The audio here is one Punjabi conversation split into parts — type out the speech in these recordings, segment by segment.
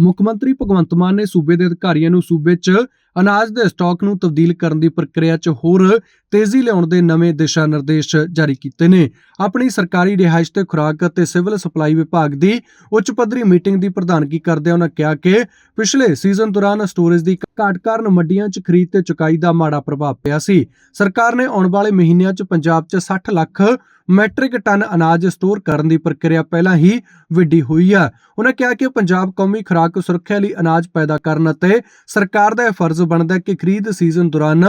ਮੁੱਖ ਮੰਤਰੀ ਭਗਵੰਤ ਮਾਨ ਨੇ ਸੂਬੇ ਦੇ ਅਧਿਕਾਰੀਆਂ ਨੂੰ ਸੂਬੇ 'ਚ ਅਨਾਜ ਦੇ ਸਟਾਕ ਨੂੰ ਤਬਦੀਲ ਕਰਨ ਦੀ ਪ੍ਰਕਿਰਿਆ 'ਚ ਹੋਰ ਤੇਜ਼ੀ ਲਿਆਉਣ ਦੇ ਨਵੇਂ ਦਿਸ਼ਾ ਨਿਰਦੇਸ਼ ਜਾਰੀ ਕੀਤੇ ਨੇ। ਆਪਣੀ ਸਰਕਾਰੀ ਰਿਹਾਇਸ਼ ਤੇ ਖੁਰਾਕ ਅਤੇ ਸਿਵਲ ਸਪਲਾਈ ਵਿਭਾਗ ਦੀ ਉੱਚ ਪੱਧਰੀ ਮੀਟਿੰਗ ਦੀ ਪ੍ਰਧਾਨਗੀ ਕਰਦਿਆਂ ਉਹਨਾਂ ਕਿਹਾ ਕਿ ਪਿਛਲੇ ਸੀਜ਼ਨ ਦੌਰਾਨ ਸਟੋਰੇਜ ਦੀ ਘਾਟ ਕਾਰਨ ਮੰਡੀਆਂ 'ਚ ਖਰੀਦ ਤੇ ਚੁਕਾਈ ਦਾ ਮਾੜਾ ਪ੍ਰਭਾਵ ਪਿਆ ਸੀ। ਸਰਕਾਰ ਨੇ ਆਉਣ ਵਾਲੇ ਮਹੀਨਿਆਂ 'ਚ ਪੰਜਾਬ 'ਚ 60 ਲੱਖ ਮੈਟ੍ਰਿਕ ਟਨ ਅਨਾਜ ਸਟੋਰ ਕਰਨ ਦੀ ਪ੍ਰਕਿਰਿਆ ਪਹਿਲਾਂ ਹੀ ਵਿੱਢੀ ਹੋਈ ਹੈ ਉਹਨਾਂ ਕਿਹਾ ਕਿ ਪੰਜਾਬ ਕੌਮੀ ਖੁਰਾਕ ਸੁਰੱਖਿਆ ਲਈ ਅਨਾਜ ਪੈਦਾ ਕਰਨ ਅਤੇ ਸਰਕਾਰ ਦਾ ਇਹ ਫਰਜ਼ ਬਣਦਾ ਹੈ ਕਿ ਖਰੀਦ ਸੀਜ਼ਨ ਦੌਰਾਨ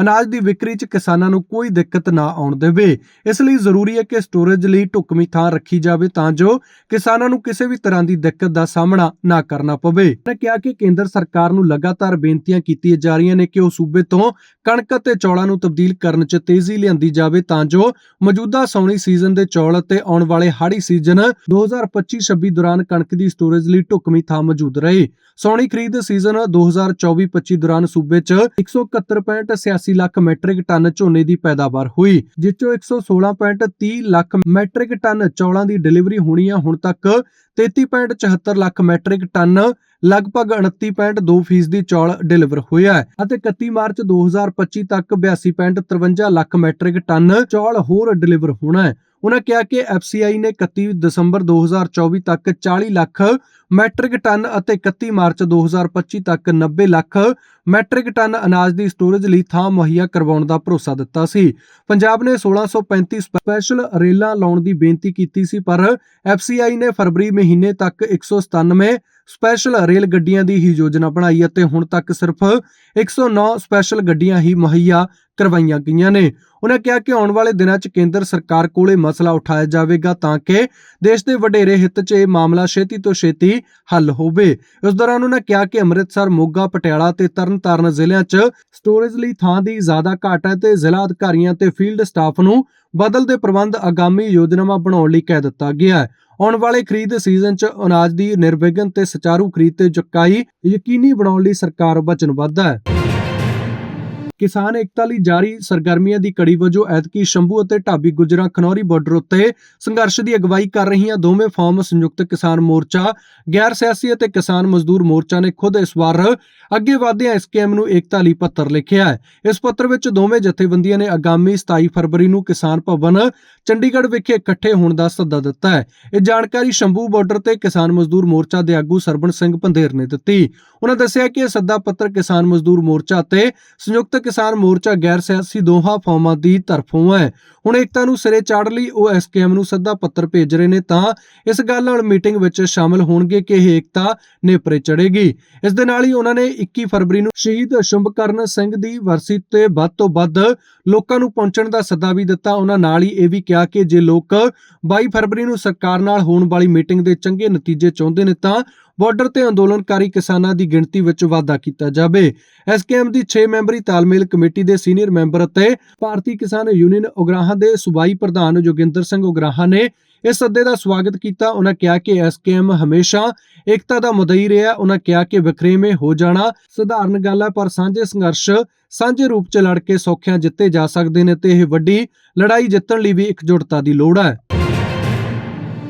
ਅਨਾਜ ਦੀ ਵਿਕਰੀ 'ਚ ਕਿਸਾਨਾਂ ਨੂੰ ਕੋਈ ਦਿੱਕਤ ਨਾ ਆਉਣ ਦੇਵੇ। ਇਸ ਲਈ ਜ਼ਰੂਰੀ ਹੈ ਕਿ ਸਟੋਰੇਜ ਲਈ ਢੁਕਵੀਂ ਥਾਂ ਰੱਖੀ ਜਾਵੇ ਤਾਂ ਜੋ ਕਿਸਾਨਾਂ ਨੂੰ ਕਿਸੇ ਵੀ ਤਰ੍ਹਾਂ ਦੀ ਦਿੱਕਤ ਦਾ ਸਾਹਮਣਾ ਨਾ ਕਰਨਾ ਪਵੇ। ਉਹਨਾਂ ਕਿਹਾ ਕਿ ਕੇਂਦਰ ਸਰਕਾਰ ਨੂੰ ਲਗਾਤਾਰ ਬੇਨਤੀਆਂ ਕੀਤੀਆਂ ਜਾ ਰਹੀਆਂ ਨੇ ਕਿ ਉਹ ਸੂਬੇ ਤੋਂ ਕਣਕ ਅਤੇ ਚੌਲਾਂ ਨੂੰ ਤਬਦੀਲ ਕਰਨ 'ਚ ਤੇਜ਼ੀ ਲਿਆਂਦੀ ਜਾਵੇ ਤਾਂ ਜੋ ਮੌਜੂਦਾ ਸਾਉਣੀ ਸੀਜ਼ਨ ਦੇ ਚੌਲ ਅਤੇ ਆਉਣ ਵਾਲੇ ਹਾੜੀ ਸੀਜ਼ਨ 2025-26 ਦੌਰਾਨ ਕਣਕ ਦੀ ਸਟੋਰੇਜ ਲਈ ਢੁਕਵੀਂ ਥਾਂ ਮੌਜੂਦ ਰਹੇ। ਸਾਉਣੀ ਖਰੀਦ ਸੀਜ਼ਨ 2024-25 ਦੌਰਾਨ ਸੂਬੇ 'ਚ 171.86 ਲੱਖ ਮੈਟ੍ਰਿਕ ਟਨ ਝੋਨੇ ਦੀ ਪੈਦਾਵਾਰ ਹੋਈ, ਜਿਸ 'ਚੋਂ 116.30 ਲੱਖ ਮੈਟ੍ਰਿਕ ਟਨ ਚੌਲਾਂ ਦੀ ਡਿਲੀਵਰੀ ਹੋਣੀ ਆ। ਹੁਣ ਤੱਕ 33.74 ਲੱਖ ਮੈਟ੍ਰਿਕ ਟਨ ਲਗਭਗ 29.2 ਫੀਸਦੀ ਚੌਲ ਡਿਲੀਵਰ ਹੋਇਆ ਹੈ ਅਤੇ 31 ਮਾਰਚ 2025 ਤੱਕ 82.53 ਲੱਖ ਮੈਟ੍ਰਿਕ ਟਨ ਚੌਲ ਹੋਰ ਡਿਲੀਵਰ ਹੋਣਾ ਹੈ। ਉਹਨਾਂ ਕਿਹਾ ਕਿ ਐਫਸੀਆਈ ਨੇ 31 ਦਸੰਬਰ 2024 ਤੱਕ 40 ਲੱਖ ਮੈਟ੍ਰਿਕ ਟਨ ਅਤੇ 31 ਮਾਰਚ 2025 ਤੱਕ 90 ਲੱਖ ਮੈਟ੍ਰਿਕ ਟਨ ਅਨਾਜ ਦੀ ਸਟੋਰੇਜ ਲਈ ਥਾਂ ਮੁਹੱਈਆ ਕਰਵਾਉਣ ਦਾ ਭਰੋਸਾ ਦਿੱਤਾ ਸੀ। ਪੰਜਾਬ ਨੇ 1635 ਸਪੈਸ਼ਲ ਰੇਲਾਂ ਲਾਉਣ ਦੀ ਬੇਨਤੀ ਕੀਤੀ ਸੀ, ਪਰ ਐਫਸੀਆਈ ਨੇ ਫਰਵਰੀ ਮਹੀਨੇ ਤੱਕ 197 ਸਪੈਸ਼ਲ ਰੇਲ ਗੱਡੀਆਂ ਦੀ ਹੀ ਯੋਜਨਾ ਬਣਾਈ ਅਤੇ ਹੁਣ ਤੱਕ ਸਿਰਫ 109 ਸਪੈਸ਼ਲ ਗੱਡੀਆਂ ਹੀ ਮੁਹੱਈਆ ਕਰਵਾਈਆਂ ਗਈਆਂ ਨੇ। ਉਹਨਾਂ ਕਿਹਾ ਕਿ ਆਉਣ ਵਾਲੇ ਦਿਨਾਂ 'ਚ ਕੇਂਦਰ ਸਰਕਾਰ ਕੋਲੇ ਮਸਲਾ ਉਠਾਇਆ ਜਾਵੇਗਾ ਤਾਂ ਕਿ ਦੇਸ਼ ਦੇ ਵਡੇਰੇ ਹਿੱਤ 'ਚ ਇਹ ਮਾਮਲਾ ਛੇਤੀ ਤੋਂ ਛੇਤੀ ਹੱਲ ਹੋਵੇ। ਇਸ ਦੌਰਾਨ ਉਹਨਾਂ ਕਿਹਾ ਕਿ ਅੰਮ੍ਰਿਤਸਰ, ਮੋਗਾ, ਪਟਿਆਲਾ ਤੇ ਤਰਨਤਾਰਨ ਜ਼ਿਲ੍ਹਿਆਂ 'ਚ ਸਟੋਰੇਜ ਲਈ ਥਾਂ ਦੀ ਜ਼ਿਆਦਾ ਘਾਟ ਹੈ ਤੇ ਜ਼ਿਲ੍ਹਾ ਅਧਿਕਾਰੀਆਂ ਤੇ ਫੀਲਡ ਸਟਾਫ ਨੂੰ ਬਦਲ ਦੇ ਪ੍ਰਬੰਧ ਆਗਾਮੀ ਯੋਜਨਾਵਾਂ ਬਣਾਉਣ ਲਈ ਕਹਿ ਦਿੱਤਾ ਗਿਆ ਹੈ। ਆਉਣ ਵਾਲੇ ਖਰੀਦ ਸੀਜ਼ਨ 'ਚ ਅਨਾਜ ਦੀ ਨਿਰਵਿਘਨ ਤੇ ਸੁਚਾਰੂ ਖਰੀਦ ਤੇ ਚੁਕਾਈ ਯਕੀਨੀ ਬਣਾਉਣ ਲਈ ਸਰਕਾਰ ਵਚਨਬੱਧ ਹੈ। ਕਿਸਾਨ ਏਕਤਾ ਲਈ ਜਾਰੀ ਸਰਗਰਮੀਆਂ ਦੀ ਕੜੀ ਵਜੋਂ ਐਤਕੀ ਸ਼ੰਭੂ ਅਤੇ ਢਾਬੀ ਗੁਜਰਾਂ ਖਨੌਰੀ ਬਾਰਡਰ ਉੱਤੇ ਸੰਘਰਸ਼ ਦੀ ਅਗਵਾਈ ਕਰ ਰਹੀਆਂ ਦੋਵੇਂ ਫਾਰਮ ਸੰਯੁਕਤ ਕਿਸਾਨ ਮੋਰਚਾ, ਗੈਰ ਸਿਆਸੀ ਅਤੇ ਕਿਸਾਨ ਮਜ਼ਦੂਰ ਮੋਰਚਾ ਨੇ ਖੁਦ ਇਸ ਵਾਰ ਅੱਗੇ ਵਧਦਿਆਂ ਐਸਕੇਐਮ ਨੂੰ ਏਕਤਾ ਲਈ ਪੱਤਰ ਲਿਖਿਆ ਹੈ। ਇਸ ਪੱਤਰ ਵਿੱਚ ਦੋਵੇਂ ਜਥੇਬੰਦੀਆਂ ਨੇ ਆਗਾਮੀ 27 ਫਰਵਰੀ ਨੂੰ ਕਿਸਾਨ ਭਵਨ, ਚੰਡੀਗੜ੍ਹ ਵਿਖੇ ਇਕੱਠੇ ਹੋਣ ਦਾ ਸੱਦਾ ਦਿੱਤਾ ਹੈ। ਇਹ ਜਾਣਕਾਰੀ ਸ਼ੰਭੂ ਬਾਰਡਰ ਤੇ ਕਿਸਾਨ ਮਜ਼ਦੂਰ ਮੋਰਚਾ ਦੇ ਆਗੂ ਸਰਬਣ ਸਿੰਘ ਪੰਧੇਰ ਨੇ ਦਿੱਤੀ। ਉਹਨਾਂ ਦੱਸਿਆ ਕਿ ਇਹ ਸੱਦਾ ਪੱਤਰ ਕਿਸਾਨ ਮਜ਼ਦੂਰ ਮੋਰਚਾ ਅਤੇ ਸੰਯੁਕਤ ਕਿਸਾਨ ਮੋਰਚਾ ਗੈਰ ਸਿਆਸੀ ਦੋਹਾਂ ਫੌਮਾਂ ਦੀ ਤਰਫੋਂ ਹੈ। ਹੁਣ ਏਕਤਾ ਨੂੰ ਸਿਰੇ ਚਾੜ ਲਈ ਉਹ ਐਸਕੇਐਮ ਨੂੰ ਸੱਦਾ ਪੱਤਰ ਭੇਜ ਰਹੇ ਨੇ ਤਾਂ ਇਸ ਗੱਲ ਨਾਲ ਮੀਟਿੰਗ ਵਿੱਚ ਸ਼ਾਮਲ ਹੋਣਗੇ ਕਿ ਇਹ ਏਕਤਾ ਨੇਪਰੇ ਚੜੇਗੀ ਇਸ ਦੇ ਨਾਲ ਹੀ ਉਹਨਾਂ ਨੇ 21 ਫਰਵਰੀ ਨੂੰ ਸ਼ਹੀਦ ਸ਼ੁੰਭਕਰਨ ਸਿੰਘ ਦੀ ਵਰਸੀ ਤੇ ਵੱਧ ਤੋਂ ਵੱਧ ਲੋਕਾਂ ਨੂੰ ਪਹੁੰਚਣ ਦਾ ਸੱਦਾ ਵੀ ਦਿੱਤਾ। ਉਹਨਾਂ ਨਾਲ ਹੀ ਇਹ ਵੀ ਕਿਹਾ ਕਿ ਜੇ ਲੋਕ 22 ਫਰਵਰੀ ਨੂੰ ਸਰਕਾਰ ਨਾਲ ਹੋਣ ਵਾਲੀ ਮੀਟਿੰਗ ਦੇ ਚੰਗੇ ਨਤੀਜੇ ਚਾਹੁੰਦੇ ਨੇ ਤਾਂ ਬਾਰਡਰ ਤੇ ਅੰਦੋਲਨਕਾਰੀ ਕਿਸਾਨਾਂ ਦੀ ਗਿਣਤੀ ਵਿੱਚ ਵਾਧਾ ਕੀਤਾ ਜਾਵੇ। ਐਸਕੇਐਮ ਦੀ 6 ਮੈਂਬਰੀ ਤਾਲਮੇਲ ਕਮੇਟੀ ਦੇ ਸੀਨੀਅਰ ਮੈਂਬਰ ਅਤੇ ਭਾਰਤੀ ਕਿਸਾਨ ਯੂਨੀਅਨ ਉਗਰਾਹਾਂ ਦੇ ਸੂਬਾਈ ਪ੍ਰਧਾਨ ਜੋਗਿੰਦਰ ਸਿੰਘ ਉਗਰਾਹਾਂ ਨੇ ਇਸ ਸੱਦੇ ਦਾ ਸਵਾਗਤ ਕੀਤਾ। ਉਹਨਾਂ ਕਿਹਾ ਕਿ ਐਸਕੇਐਮ ਹਮੇਸ਼ਾ ਏਕਤਾ ਦਾ ਮਦਈ ਰਿਹਾ। ਉਹਨਾਂ ਕਿਹਾ ਕਿ ਵਖਰੇਵੇਂ ਹੋ ਜਾਣਾ ਸਧਾਰਨ ਗੱਲ ਹੈ, ਪਰ ਸਾਂਝੇ ਸੰਘਰਸ਼ ਸਾਂਝੇ ਰੂਪ 'ਚ ਲੜ ਕੇ ਸੌਖਿਆਂ ਜਿੱਤੇ ਜਾ ਸਕਦੇ ਨੇ ਤੇ ਇਹ ਵੱਡੀ ਲੜਾਈ ਜਿੱਤਣ ਲਈ ਵੀ ਇਕਜੁੱਟਤਾ ਦੀ ਲੋੜ ਹੈ।